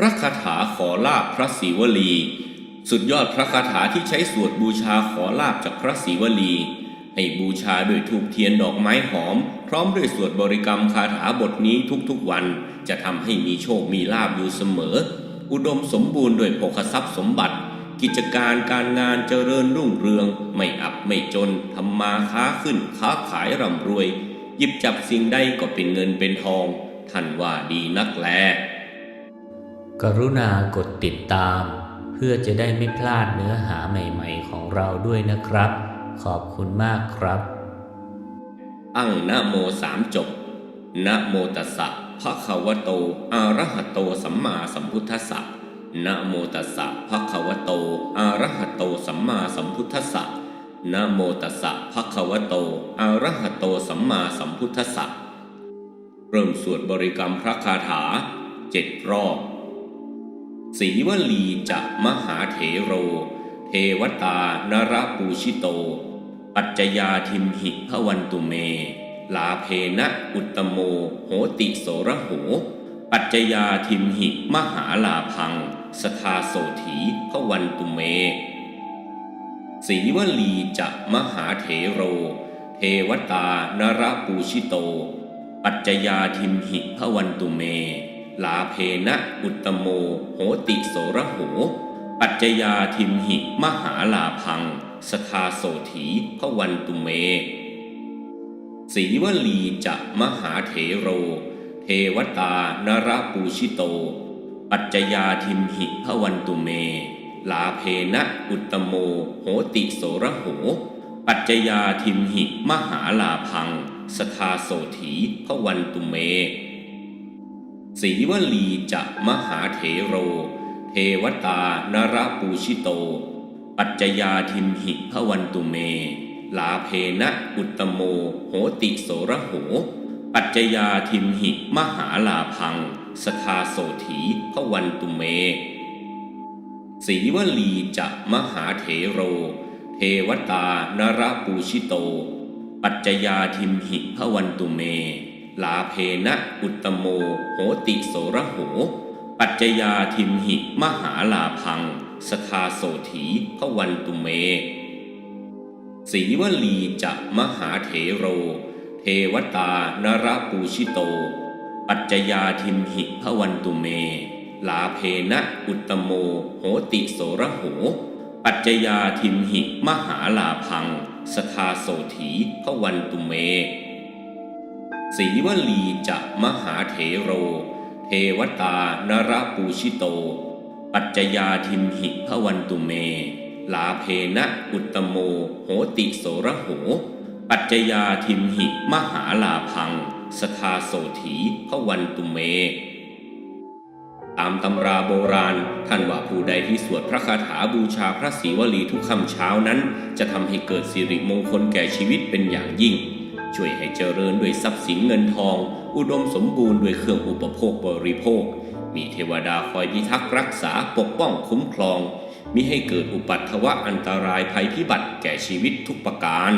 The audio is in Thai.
พระคาถาขอลาบพระศิวลี สุดยอดพระคาถาที่ใช้สวดบูชาขอลาบจากพระศิวลี ให้บูชาด้วยธูปเทียนดอกไม้หอม พร้อมด้วยสวดบริกรรมคาถาบทนี้ทุกๆวัน จะทำให้มีโชคมีลาบอยู่เสมอ อุดมสมบูรณ์ด้วยโภคทรัพย์สมบัติ กิจการการงานเจริญรุ่งเรือง ไม่อับไม่จนทำมาค้าขึ้นค้าขายร่ำรวย หยิบจับสิ่งใดก็เป็นเงินเป็นทองท่านว่าดีนักแล กรุณากดติดตาม เพื่อจะได้ไม่พลาดเนื้อหาใหม่ๆของเราด้วยนะครับ ขอบคุณมากครับตั้งนะโมสามจบนะโมตัสสะภะคะวะโตอะระหะโตสัมมาสัมพุทธัสสะนะโมตัสสะภะคะวะโตอะระหะโตสัมมาสัมพุทธัสสะนะโมตัสสะภะคะวะโตอะระหะโตสัมมาสัมพุทธัสสะเริ่มสวดบริกรรมพระคาถาเจ็ดรอบ สีวลีจะมหาเถโร เทวตานรปูชิโต ปัจจยาทิมหิพวันตุเม ลาเพนะอุตตโม โหติโสระโห ปัจจยาทิมหิมหาลาพัง สทาโสถีพวันตุเม สีวลีจะมหาเถโร เทวตานรปูชิโต ปัจจยาทิมหิพวันตุเม ลาเพนะอุตตโม โหติโสระโห ปัจจยาทิมหิ มหาลาพัง สทาโสถีพวันตุเมสีวลีจะมหาเถโร เทวตานรปูชิโต ปัจจยาทิมหิพวันตุเม ลาเพนะอุตตโม โหติโสระโห ปัจจยาทิมหิ มหาลาพัง สทาโสถีพวันตุเม สีวลีจะมหาเถโร เทวตานรปูชิโต ปัจจยาทิมหิพวันตุเม ลาเพนะอุตตโม โหติโสระโห ปัจจยาทิมหิมหาลาพัง สทาโสถีพวันตุเม สีวลีจะมหาเถโร เทวตานรปูชิโต ปัจจยาทิมหิพวันตุเม ลาเพนะอุตตโม โหติโสระโห ปัจจยาทิมหิ มหาลาพัง สทาโสถีพวันตุเมสีวลีจะมหาเถโร เทวตานรปูชิโต ปัจจยาทิมหิพวันตุเม ลาเพนะอุตตโม โหติโสระโห ปัจจยาทิมหิ มหาลาพัง สทาโสถีพวันตุเม สีวลีจะมหาเถโร เทวตานรปูชิโต ปัจจยาทิมหิพวันตุเม ลาเพนะอุตตโม โหติโสระโห ปัจจยาทิมหิมหาลาพัง สทาโสถีพวันตุเม ตามตำราโบราณท่านว่าผู้ใดที่สวดพระคาถาบูชาพระศรีวลีทุกคำเช้านั้น จะทำให้เกิดสิริมงคลแก่ชีวิตเป็นอย่างยิ่ง ช่วยให้เจริญด้วยทรัพย์สินเงินทอง อุดมสมบูรณ์ด้วยเครื่องอุปโภคบริโภค มีเทวดาคอยพิทักษ์รักษาปกป้องคุ้มครองมิให้เกิดอุปัตถวะอันตรายภัยพิบัติแก่ชีวิตทุกประการ